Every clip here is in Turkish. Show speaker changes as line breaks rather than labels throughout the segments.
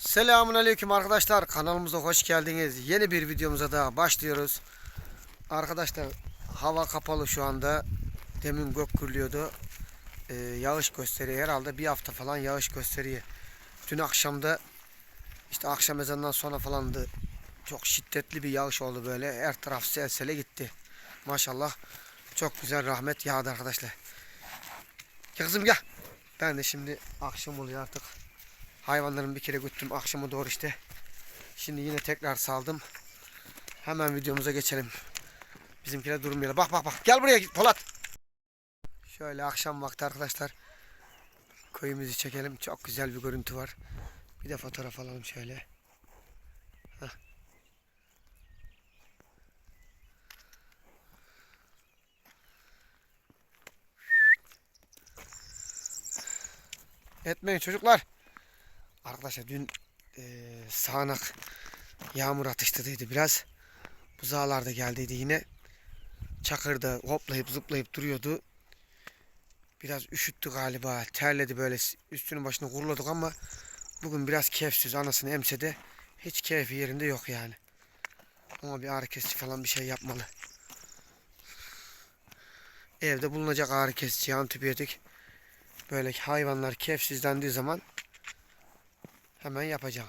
Selamun Aleyküm arkadaşlar kanalımıza hoş geldiniz. Yeni bir videomuza da başlıyoruz. Arkadaşlar hava kapalı şu anda. Demin gök gürlüyordu. Ee, yağış gösteriyor herhalde bir hafta falan yağış gösteriyor. Dün akşamda işte akşam ezanından sonra falandı. Çok şiddetli bir yağış oldu böyle. Her taraf selsele gitti. Maşallah çok güzel rahmet yağdı arkadaşlar. Kızım gel. Ben de şimdi akşam oluyor artık. Hayvanlarımı bir kere götürdüm akşama doğru işte. Şimdi yine tekrar saldım. Hemen videomuza geçelim. Bizimkiler durmuyorlar. Bak bak bak. Gel buraya Polat. Şöyle akşam vakti arkadaşlar. Köyümüzü çekelim. Çok güzel bir görüntü var. Bir de fotoğraf alalım şöyle. Heh. Etmeyin çocuklar. Arkadaşlar dün e, sağanak yağmur atıştırdıydı biraz. Buzağlar da geldiydi yine. Çakırda hoplayıp zıplayıp duruyordu. Biraz üşüttü galiba. Terledi böyle üstünün başını kuruladık ama bugün biraz keyifsiz. Anasını emse de hiç keyfi yerinde yok yani. Ama bir ağrı kesici falan bir şey yapmalı. Evde bulunacak ağrı kesici, antibiyotik. Böyle hayvanlar keyifsizlendiği zaman hemen yapacağım.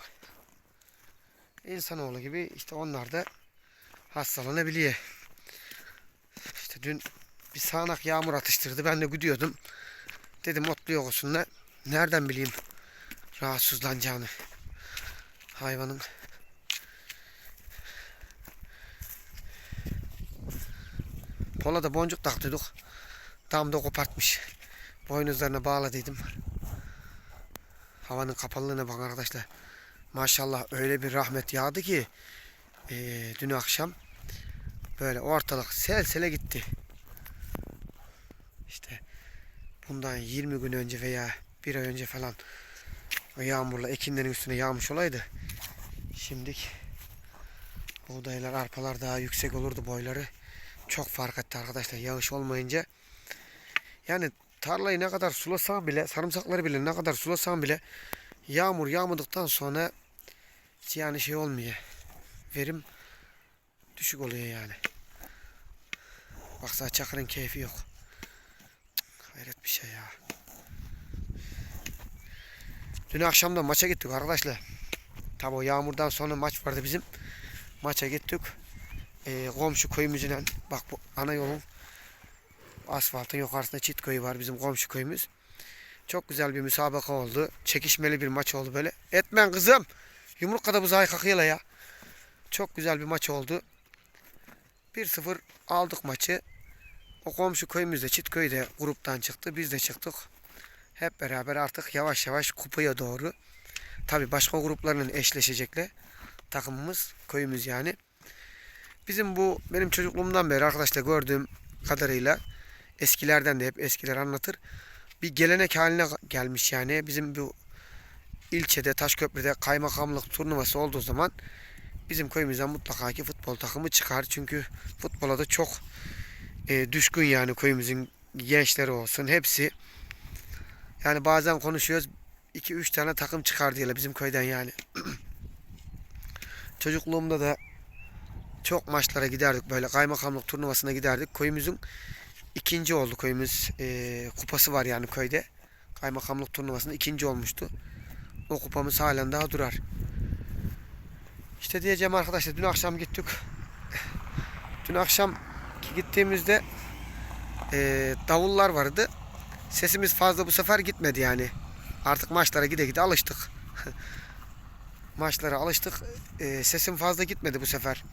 İnsanoğlu gibi işte onlar da hastalanabiliyor. İşte dün bir sağanak yağmur atıştırdı. Ben de gidiyordum. Dedim otlu yokusunla nereden bileyim rahatsızlanacağını hayvanın. Pola da boncuk taktıydık. Tam da kopartmış. Boynuzlarına bağladıydım. Havanın kapalılığına bakın arkadaşlar. Maşallah öyle bir rahmet yağdı ki eee, dün akşam böyle ortalık sel sele gitti. İşte bundan 20 gün önce veya bir ay önce falan o yağmurla ekinlerin üstüne yağmış olaydı. Şimdik buğdaylar, arpalar daha yüksek olurdu boyları. Çok fark etti arkadaşlar yağış olmayınca. Yani tarlayı ne kadar sulasan bile, sarımsakları bile ne kadar sulasan bile yağmur yağmadıktan sonra yani şey olmuyor. Verim düşük oluyor yani. Baksana çakırın keyfi yok. Hayret bir şey ya. Dün akşam da maça gittik arkadaşlar. Tabi o yağmurdan sonra maç vardı bizim. Maça gittik. Ee, komşu köyümüzün bak bu ana yolun asfaltın yukarısında çit köyü var bizim komşu köyümüz. Çok güzel bir müsabaka oldu. Çekişmeli bir maç oldu böyle. Etmen kızım. Yumrukada buzağı kakıyla ya. Çok güzel bir maç oldu. 1-0 aldık maçı. O komşu köyümüzde çit köyde gruptan çıktı. Biz de çıktık. Hep beraber artık yavaş yavaş kupaya doğru. Tabi başka gruplarla eşleşecekler. Takımımız, köyümüz yani. Bizim bu benim çocukluğumdan beri arkadaşlar gördüğüm kadarıyla eskilerden de hep eskiler anlatır. Bir gelenek haline gelmiş yani. Bizim bu ilçede Taşköprü'de kaymakamlık turnuvası olduğu zaman bizim köyümüzden mutlaka ki futbol takımı çıkar. Çünkü futbola da çok e, düşkün yani köyümüzün gençleri olsun hepsi. Yani bazen konuşuyoruz 2-3 tane takım çıkar diyorlar bizim köyden yani. Çocukluğumda da çok maçlara giderdik böyle kaymakamlık turnuvasına giderdik. Köyümüzün ikinci oldu köyümüz. E, kupası var yani köyde. Kaymakamlık turnuvasında ikinci olmuştu. O kupamız halen daha durar. İşte diyeceğim arkadaşlar dün akşam gittik. Dün akşam gittiğimizde e, davullar vardı. Sesimiz fazla bu sefer gitmedi yani. Artık maçlara gide gide alıştık. Maçlara alıştık. E, sesim fazla gitmedi bu sefer.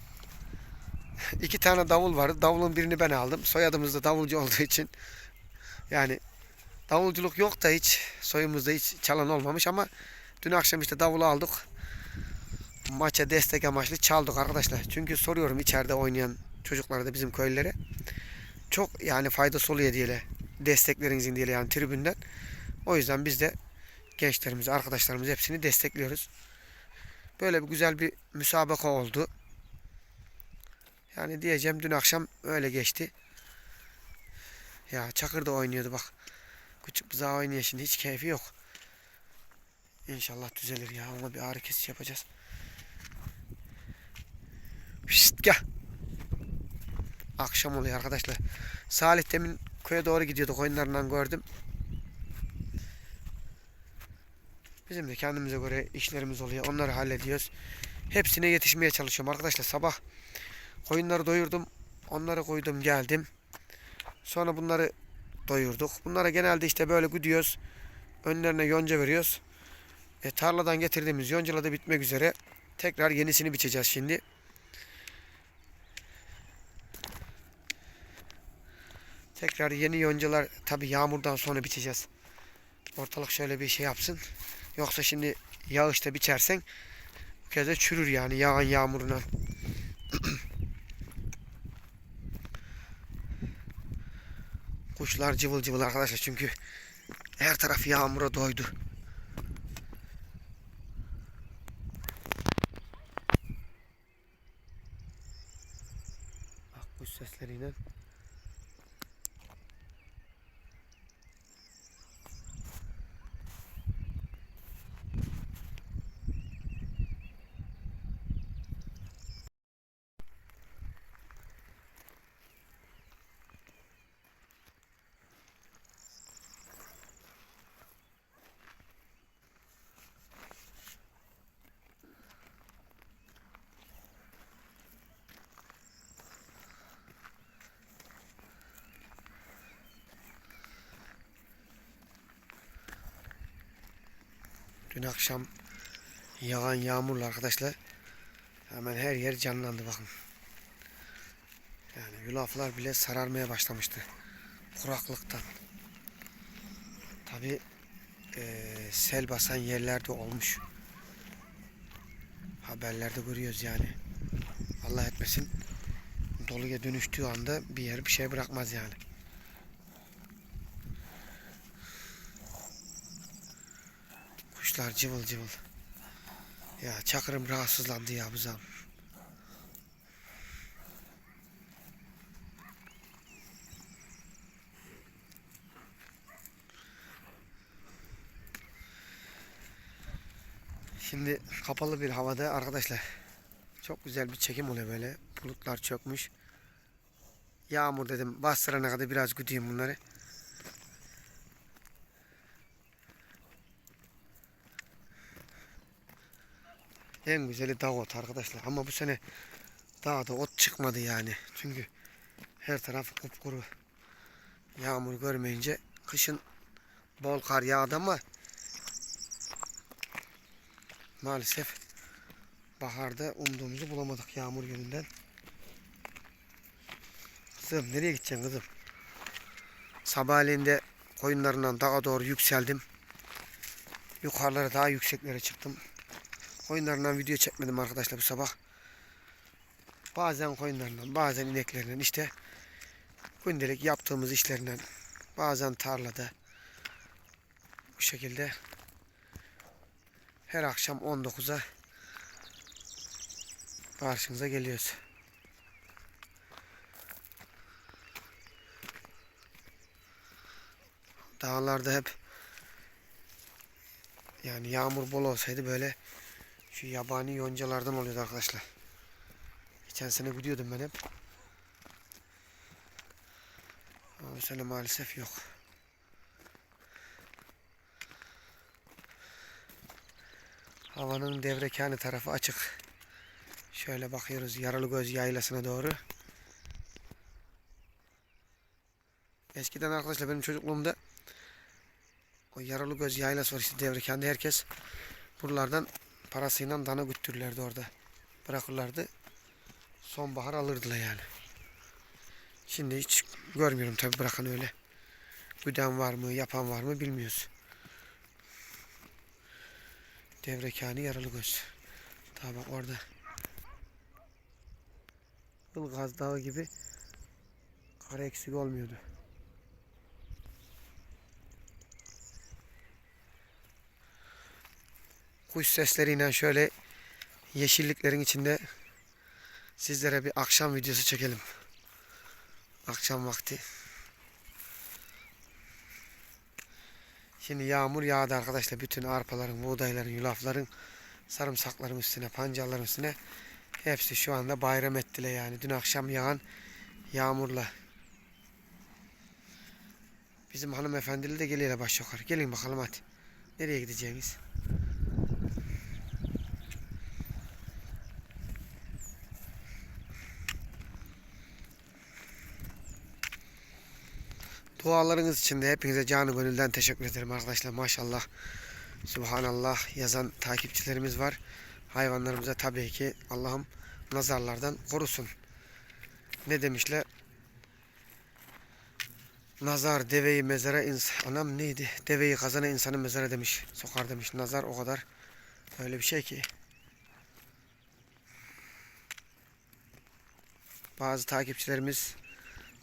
İki tane davul vardı. Davulun birini ben aldım. Soyadımız da davulcu olduğu için. Yani davulculuk yok da hiç. Soyumuzda hiç çalan olmamış ama dün akşam işte davulu aldık. Maça destek amaçlı çaldık arkadaşlar. Çünkü soruyorum içeride oynayan çocuklara da bizim köylülere. Çok yani faydası oluyor diye desteklerinizin diye yani tribünden. O yüzden biz de gençlerimizi, arkadaşlarımızı hepsini destekliyoruz. Böyle bir güzel bir müsabaka oldu. Yani diyeceğim dün akşam öyle geçti. Ya Çakır da oynuyordu bak. Küçük buzağı oynuyor şimdi hiç keyfi yok. İnşallah düzelir ya. Ona bir ağrı kesici yapacağız. Şşt gel. Akşam oluyor arkadaşlar. Salih demin köye doğru gidiyordu. Koyunlarından gördüm. Bizim de kendimize göre işlerimiz oluyor. Onları hallediyoruz. Hepsine yetişmeye çalışıyorum arkadaşlar. Sabah koyunları doyurdum. Onları koydum geldim. Sonra bunları doyurduk. Bunlara genelde işte böyle gidiyoruz. Önlerine yonca veriyoruz. E, tarladan getirdiğimiz yoncalar da bitmek üzere. Tekrar yenisini biçeceğiz şimdi. Tekrar yeni yoncalar tabi yağmurdan sonra biçeceğiz. Ortalık şöyle bir şey yapsın. Yoksa şimdi yağışta biçersen bu kez de çürür yani yağan yağmuruna. Kuşlar cıvıl cıvıl arkadaşlar çünkü her taraf yağmura doydu. Bak kuş sesleriyle. Dün akşam yağan yağmurla arkadaşlar hemen her yer canlandı bakın. Yani yulaflar bile sararmaya başlamıştı. Kuraklıktan. Tabi sel basan yerlerde olmuş. Haberlerde görüyoruz yani. Allah etmesin doluya dönüştüğü anda bir yer bir şey bırakmaz yani. Kuşlar cıvıl cıvıl. Ya çakırım rahatsızlandı ya bu zam. Şimdi kapalı bir havada arkadaşlar çok güzel bir çekim oluyor böyle. Bulutlar çökmüş. Yağmur dedim bastırana kadar biraz güdeyim bunları. En güzeli dağ ot arkadaşlar. Ama bu sene dağda ot çıkmadı yani. Çünkü her taraf kupkuru. Yağmur görmeyince kışın bol kar yağdı ama maalesef baharda umduğumuzu bulamadık yağmur yönünden. Kızım nereye gideceksin kızım? Sabahleyin de koyunlarından dağa doğru yükseldim. Yukarılara daha yükseklere çıktım. Koyunlarından video çekmedim arkadaşlar bu sabah. Bazen koyunlarından, bazen ineklerinden işte gündelik yaptığımız işlerinden, bazen tarlada bu şekilde her akşam 19'a karşınıza geliyoruz. Dağlarda hep yani yağmur bol olsaydı böyle şu yabani yoncalardan oluyordu arkadaşlar. Geçen sene gidiyordum ben hep. Ama bu sene maalesef yok. Havanın devrekanı tarafı açık. Şöyle bakıyoruz Yaralıgöz yaylasına doğru. Eskiden arkadaşlar benim çocukluğumda o Yaralıgöz yaylası var işte devrekanda herkes buralardan parasıyla dana güttürürlerdi orada. Bırakırlardı. Sonbahar alırdılar yani. Şimdi hiç görmüyorum tabi bırakan öyle. Güden var mı, yapan var mı bilmiyoruz. Devrekani yaralı göz. Daha bak orada. Ilgaz Dağı gibi kara eksik olmuyordu. Kuş sesleriyle şöyle yeşilliklerin içinde sizlere bir akşam videosu çekelim. Akşam vakti. Şimdi yağmur yağdı arkadaşlar. Bütün arpaların, buğdayların, yulafların, sarımsakların üstüne, pancarların üstüne hepsi şu anda bayram ettiler yani. Dün akşam yağan yağmurla. Bizim hanımefendili de geliyor baş yukarı. Gelin bakalım hadi. Nereye gideceğiniz? Dualarınız için de hepinize canı gönülden teşekkür ederim arkadaşlar. Maşallah. Subhanallah yazan takipçilerimiz var. Hayvanlarımıza tabii ki Allah'ım nazarlardan korusun. Ne demişler? Nazar deveyi mezara insan anam neydi? Deveyi kazana insanı mezara demiş. Sokar demiş. Nazar o kadar öyle bir şey ki. Bazı takipçilerimiz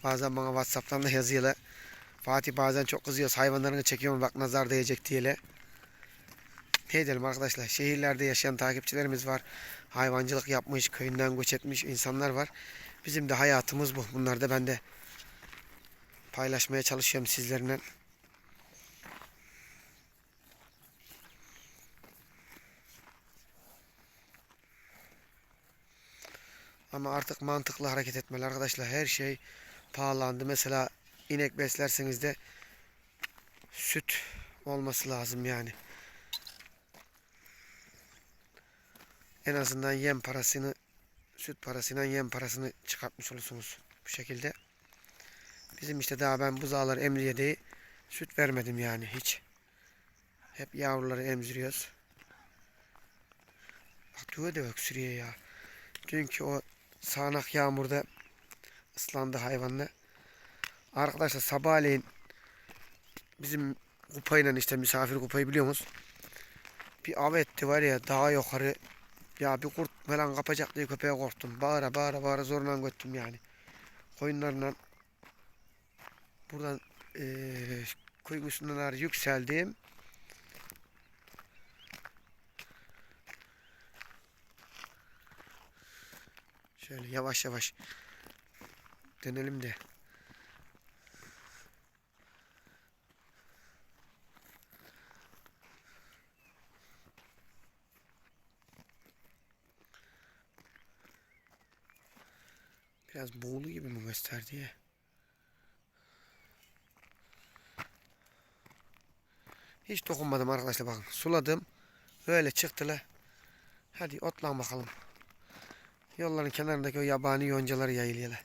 bazen bana Whatsapp'tan da yazıyorlar. Fatih bazen çok kızıyoruz. Hayvanlarını çekiyorum bak nazar değecek diye. Ne edelim arkadaşlar? Şehirlerde yaşayan takipçilerimiz var. Hayvancılık yapmış, köyünden göç etmiş insanlar var. Bizim de hayatımız bu. Bunlar da ben de paylaşmaya çalışıyorum sizlerle. Ama artık mantıklı hareket etmeli arkadaşlar. Her şey pahalandı. Mesela inek beslerseniz de süt olması lazım yani. En azından yem parasını süt parasıyla yem parasını çıkartmış olursunuz bu şekilde. Bizim işte daha ben buzağları emriyedeyi süt vermedim yani hiç. Hep yavruları emziriyoruz. Bak düve de öksürüyor ya. Dünkü o sağanak yağmurda ıslandı hayvanla. Arkadaşlar sabahleyin bizim kupayla işte misafir kupayı biliyor musunuz? Bir av etti var ya daha yukarı ya bir kurt falan kapacak diye köpeğe korktum. Bağıra bağıra bağıra zorla götürdüm yani. Koyunlarla buradan eee kuygusundan yükseldim. Şöyle yavaş yavaş dönelim de. Biraz boğulu gibi mi gösterdi ya? Hiç dokunmadım arkadaşlar bakın. Suladım. Böyle çıktılar. Hadi otlan bakalım. Yolların kenarındaki o yabani yoncaları yayılıyorlar.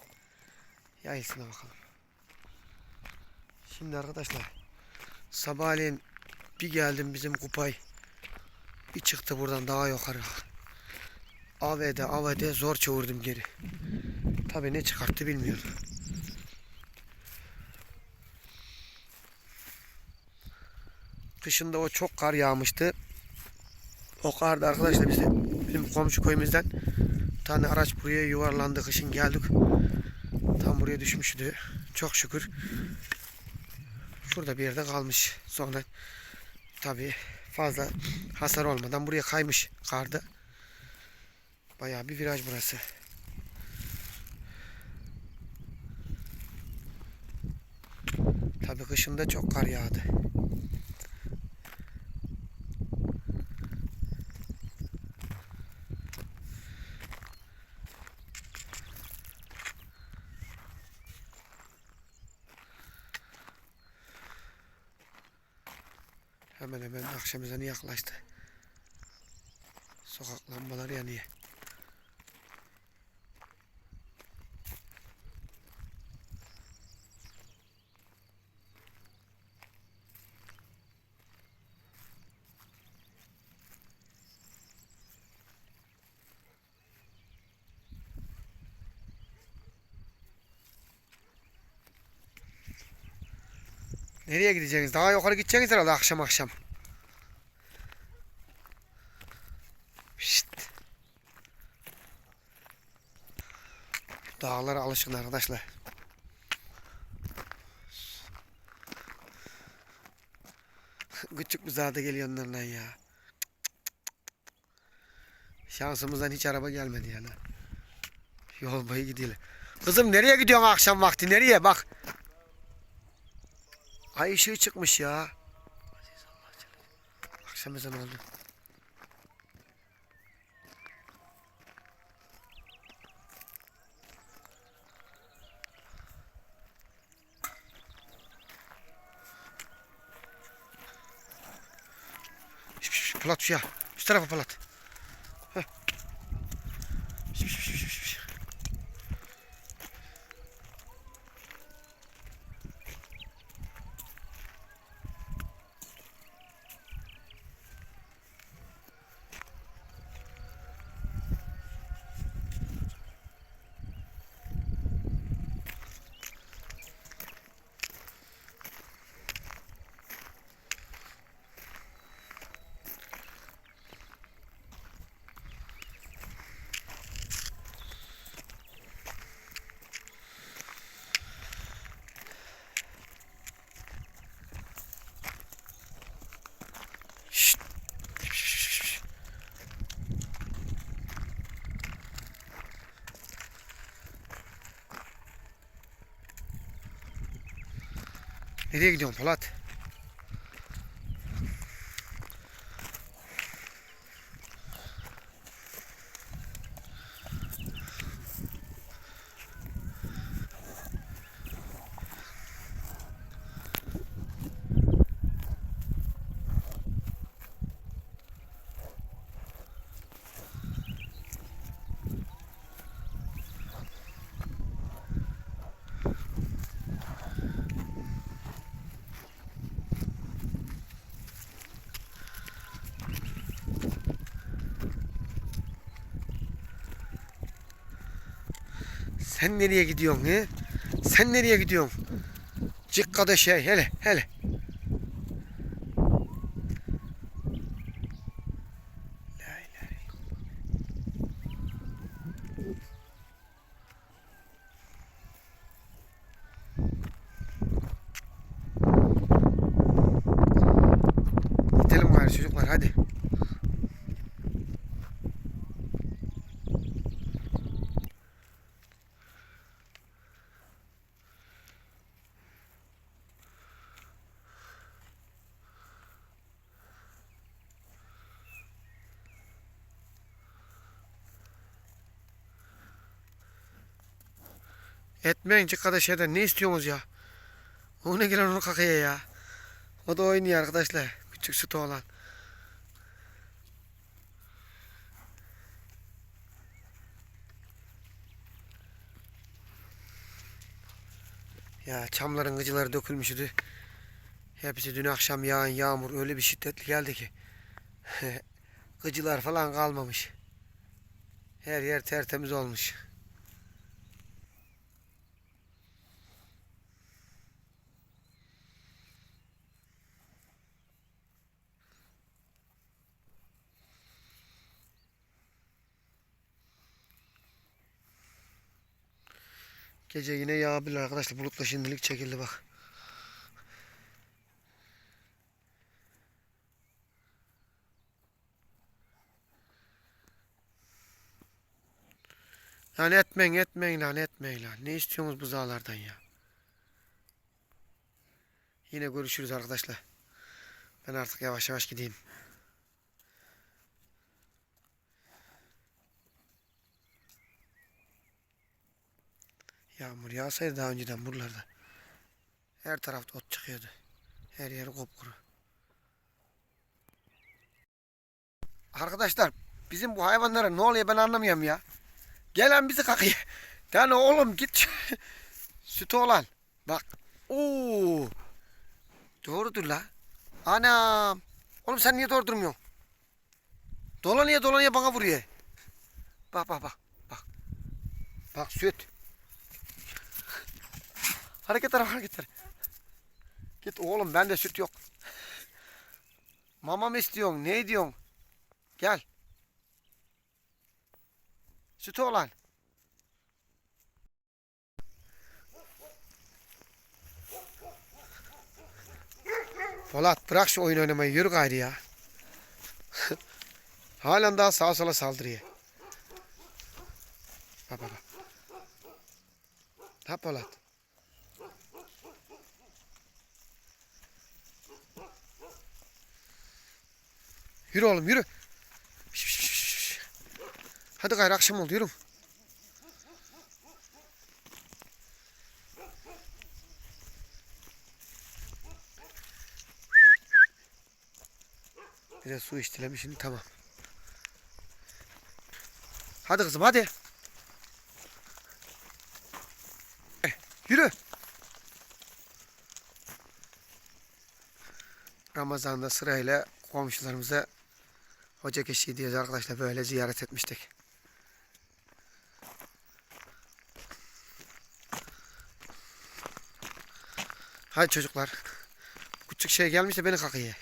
Yayılsına bakalım. Şimdi arkadaşlar sabahleyin bir geldim bizim kupay. Bir çıktı buradan daha yukarı. Avede avede zor çevirdim geri. Tabi ne çıkarttı bilmiyorum. Kışında o çok kar yağmıştı. O karda arkadaşlar bize bizim komşu köyümüzden bir tane araç buraya yuvarlandı. Kışın geldik. Tam buraya düşmüştü. Çok şükür. Şurada bir yerde kalmış. Sonra tabi fazla hasar olmadan buraya kaymış karda. Bayağı bir viraj burası. Tabii kışında çok kar yağdı. Hemen hemen akşam yaklaştı. Sokak lambaları yanıyor. Nereye gideceksiniz? Daha yukarı gideceksiniz herhalde akşam akşam. Şşt. Dağlara alışın arkadaşlar. Küçük buzağı geliyor onlardan ya. Şansımızdan hiç araba gelmedi yani. Yol boyu gidiyorlar. Kızım nereye gidiyorsun akşam vakti? Nereye? Bak. Ay ışığı çıkmış ya. Akşam ezanı oldu. Polat şu ya. Şu tarafa Polat. Nereye gidiyorsun Polat? Sen nereye gidiyorsun he? Sen nereye gidiyorsun? Cikkada şey hele hele. La ilahe illallah. Gidelim gari çocuklar hadi. Etmeyin çıkkada şeyden ne istiyorsunuz ya? O ne gelen onu kakaya ya. O da oynuyor arkadaşlar. Küçük sütü olan. Ya çamların gıcıları dökülmüştü. Hepsi dün akşam yağan yağmur öyle bir şiddetli geldi ki. Gıcılar falan kalmamış. Her yer tertemiz olmuş. Gece yine yağabilir arkadaşlar. Bulutla şimdilik çekildi bak. Lan etmeyin etmeyin lan etmeyin lan. Ne istiyorsunuz buzağlardan ya? Yine görüşürüz arkadaşlar. Ben artık yavaş yavaş gideyim. Yağmur yağsaydı daha önceden buralarda. Her tarafta ot çıkıyordu. Her yeri kopkuru. Arkadaşlar bizim bu hayvanlara ne oluyor ben anlamıyorum ya. Gelen bizi kakıyor. Yani oğlum git. Sütü olan. Bak. Oo. Doğrudur la. Anam. Oğlum sen niye doğru durmuyorsun? Dolanıyor dolanıyor bana vuruyor. Bak bak bak. Bak. Bak süt. Hareketler hareketler. Git oğlum bende süt yok. Mama mı istiyorsun? Ne diyorsun? Gel. Sütü olan. Polat bırak şu oyun oynamayı yürü gayrı ya. Halen daha sağa sola saldırıyor. Bak bak bak. Ha Polat. Yürü oğlum yürü. Hadi gayrı akşam oldu yürü. Biraz su içtilelim şimdi tamam. Hadi kızım hadi. Eh, Yürü. Ramazan'da sırayla komşularımıza hoca keşiği diyoruz arkadaşlar böyle ziyaret etmiştik. Hadi çocuklar. Küçük şey gelmiş de beni kakıyor.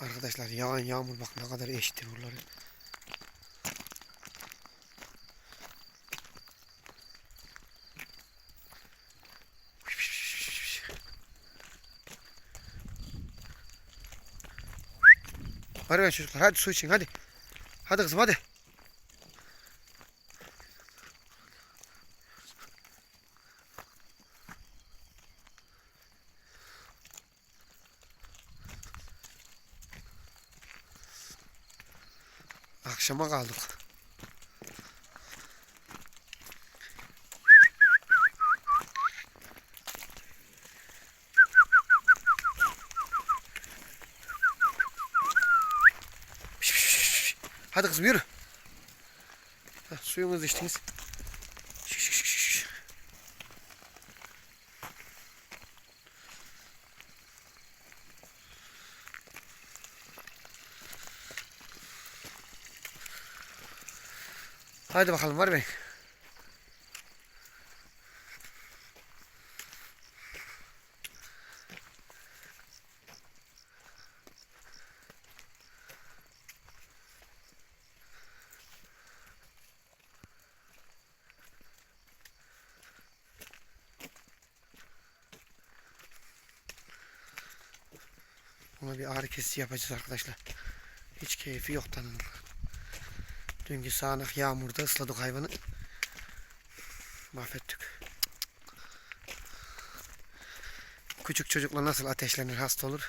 Arkadaşlar yağan yağmur bak ne kadar eşittir buraları. Hadi ben çocuklar hadi su için hadi. Hadi kızım hadi. Akşama kaldık. Hadi kızım yürü. Heh, suyunuzu içtiniz. Hadi bakalım var bey. Ona bir ağrı kesici yapacağız arkadaşlar. Hiç keyfi yok tanrım. Dünkü sağanak yağmurda ısladık hayvanı. Mahvettik. Küçük çocuklar nasıl ateşlenir, hasta olur.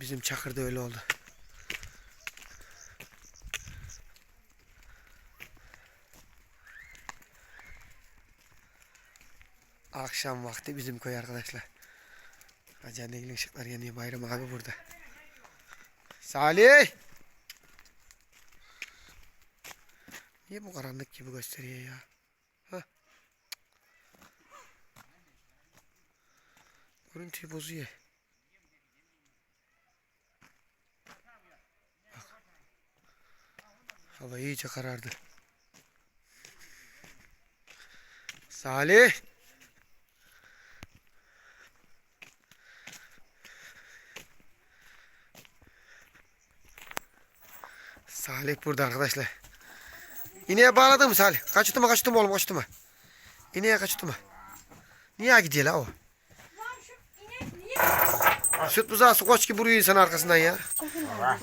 Bizim Çakır'da öyle oldu. Akşam vakti bizim köy arkadaşlar. Acayip ilgili ışıklar yanıyor. Bayram abi burada. Salih! Niye bu karanlık gibi gösteriyor ya? Hah. Görüntüyü bozuyor. Bak. Hava iyice karardı. Salih! Salih burada arkadaşlar. İneğe bağladın mı Salih? Kaçtı mı kaçtı mı oğlum kaçtı mı? İneğe kaçtı mı? Niye gidiyor la o? Süt buzağısı koç gibi vuruyor insan arkasından ya.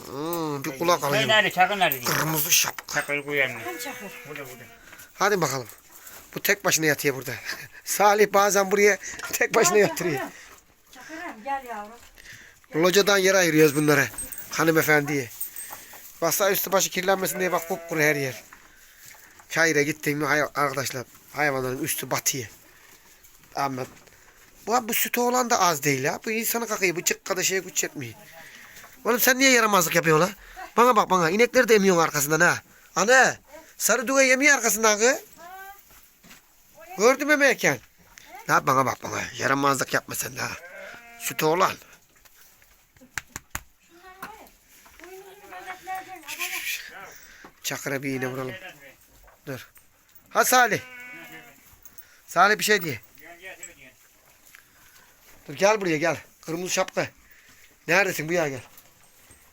Hmm, bir kulak alayım.
nerede? Çakı nerede?
Kırmızı şapka.
Çakır.
Burada burada.
Hadi bakalım. Bu tek başına yatıyor burada. Salih bazen buraya tek başına yatırıyor.
Çakırım gel yavrum.
Locadan yer ayırıyoruz bunları. Hanımefendiye. Basa üstü başı kirlenmesin diye bak kupkuru her yer. Mi hay- arkadaşlar hayvanların üstü batıyor. Ama bu, bu sütü olan da az değil ya. Bu insanı kakıyor. Bu çık kadar şeye güç etmiyor. Oğlum sen niye yaramazlık yapıyorsun la? Bana bak bana. İnekleri de emiyorsun arkasından ha. Ana. Sarı duga yemiyor arkasından kız. Gördün mü meyken? Ya bana bak bana. Yaramazlık yapma sen ha. Sütü olan. Çakıra bir iğne vuralım. Dur. Ha Salih. Salih bir şey diye.
Gel gel gel.
Dur gel buraya gel. Kırmızı şapka. Neredesin? Buraya gel.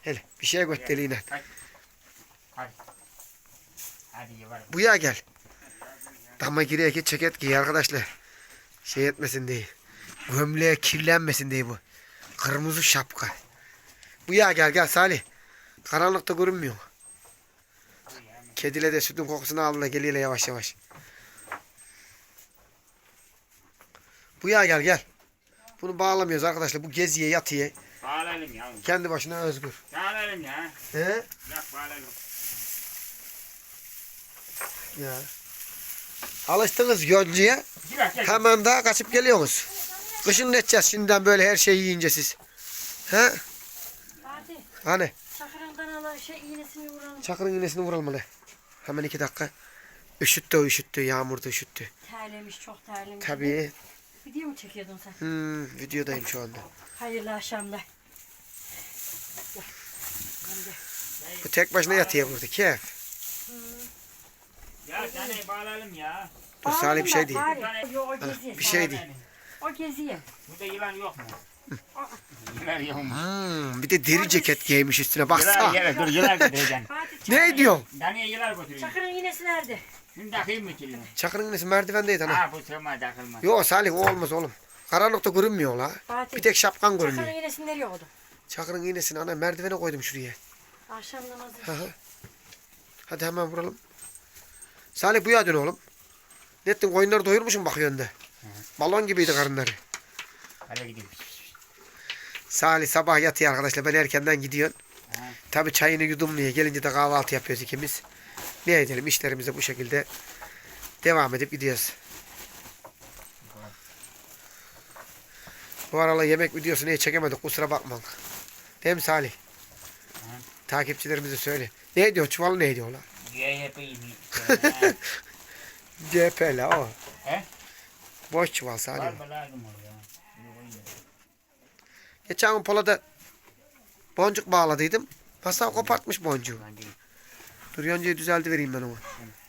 Hele bir şeye göt deliğine. Buraya gel. Dama giriyor ki ceket giy arkadaşlar. Şey etmesin diye. Gömleğe kirlenmesin diye bu. Kırmızı şapka. Buraya gel gel Salih. Karanlıkta görünmüyor. Kedile de sütün kokusunu aldı da geliyor yavaş yavaş. Bu ya gel gel. Bunu bağlamıyoruz arkadaşlar. Bu geziye yatıya.
Bağlayalım ya.
Kendi başına özgür.
Bağlayalım ya.
He?
Bırak bağlayalım.
Ya. Alıştınız
gel.
Hemen daha kaçıp geliyorsunuz. Kışın ne edeceğiz şimdiden böyle her şeyi yiyince siz? He?
Fatih.
Hani?
Çakırından ala şey iğnesini vuralım.
Çakırın iğnesini vuralım hele. Hemen iki dakika. Üşüttü o üşüttü. Yağmurda üşüttü.
Terlemiş çok terlemiş.
Tabii.
Video mu çekiyordun sen?
Hmm, videodayım şu anda.
Hayırlı akşamlar. Gel.
Bu tek başına yatıyor burada. Keyif.
Ya tane bağlayalım ya.
Dur Salih bir şey değil.
O.
Bir şey değil.
O geziye.
Burada yılan yok mu?
Hmm, bir de deri ceket giymiş üstüne
Yılan
baksana.
yere dur yılan götüreceksin.
Fatih
Ne diyorsun?
Daniye yılan götüreyim.
Çakırın iğnesi nerede?
Şunu takayım mı kilini?
Çakırın iğnesi merdivendeydi ana.
Ha bu sığma takılmaz.
Yok Salih o olmaz oğlum. Karanlıkta görünmüyor la.
Fatih.
Bir tek şapkan
Çakırın
görünüyor.
iğnesini nereye koydun?
Çakırın iğnesini ana merdivene koydum şuraya.
Akşam namazı.
Hı hı. Hadi hemen vuralım. Salih bu ya dön oğlum. Ne ettin koyunları doyurmuşum bakıyorsun da. Balon gibiydi karınları.
Hadi gidelim.
Salih sabah yatıyor arkadaşlar. Ben erkenden gidiyorum. Tabi çayını yudumluyor. Gelince de kahvaltı yapıyoruz ikimiz. Ne edelim işlerimize bu şekilde devam edip gidiyoruz. Bu aralar yemek videosu niye çekemedik kusura bakma. Değil mi Salih? Takipçilerimize söyle. Ne diyor? Çuval ne diyor lan?
CHP
la o.
He?
Boş çuval Salih.
Var mı lazım oluyor?
Geçen gün Pola'da boncuk bağladıydım. Masa kopartmış boncuğu. Dur yoncayı düzeldi vereyim ben onu.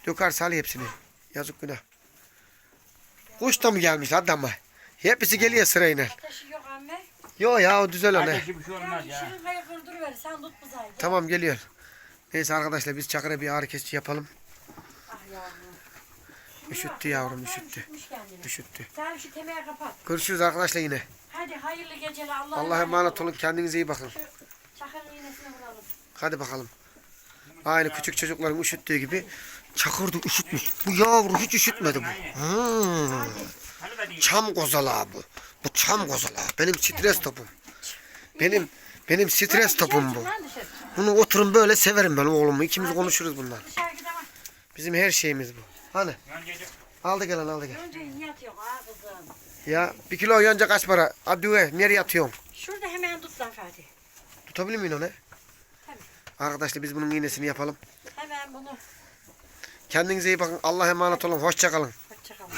Döker Salih hepsini. Yazık günah. Kuş da mı gelmiş adama? Hepsi geliyor sırayla.
Ateşi yok amme.
Yo ya o düzel o ne.
Ateşi bir şey olmaz
Ya kayı kırdıruver. Sen tut bu zayı.
Tamam geliyor. Neyse arkadaşlar biz Çakır'a bir ağrı kesici yapalım.
Ah yavrum.
Üşüttü yavrum üşüttü. Üşüttü.
Sen şu temeği kapat.
Görüşürüz arkadaşlar yine.
Hadi hayırlı geceler. Allah'a
Allah'a emanet olun. Kendinize iyi bakın.
Şu çakırın iğnesini vuralım.
Hadi bakalım. Aynı küçük çocukların üşüttüğü gibi Çakır da üşütmüş. Bu yavru hiç üşütmedi bu. Hmm. Çam kozalağı bu. Bu çam kozalağı. Benim stres topum. Benim benim stres topum bu. Bunu oturun böyle severim ben oğlumu. İkimiz konuşuruz
gidemem.
Bizim her şeyimiz bu. Hani? Aldı gelen aldı gel.
Önce niye atıyor ha kızım?
Ya bir kilo yonca kaç para? Hadi ve nereye atıyorsun?
Şurada hemen tut lan Fatih.
Tutabilir miyim onu?
Tabii.
Arkadaşlar biz bunun iğnesini yapalım.
Hemen bunu.
Kendinize iyi bakın. Allah'a emanet olun. Hoşça kalın.
Hoşçakalın.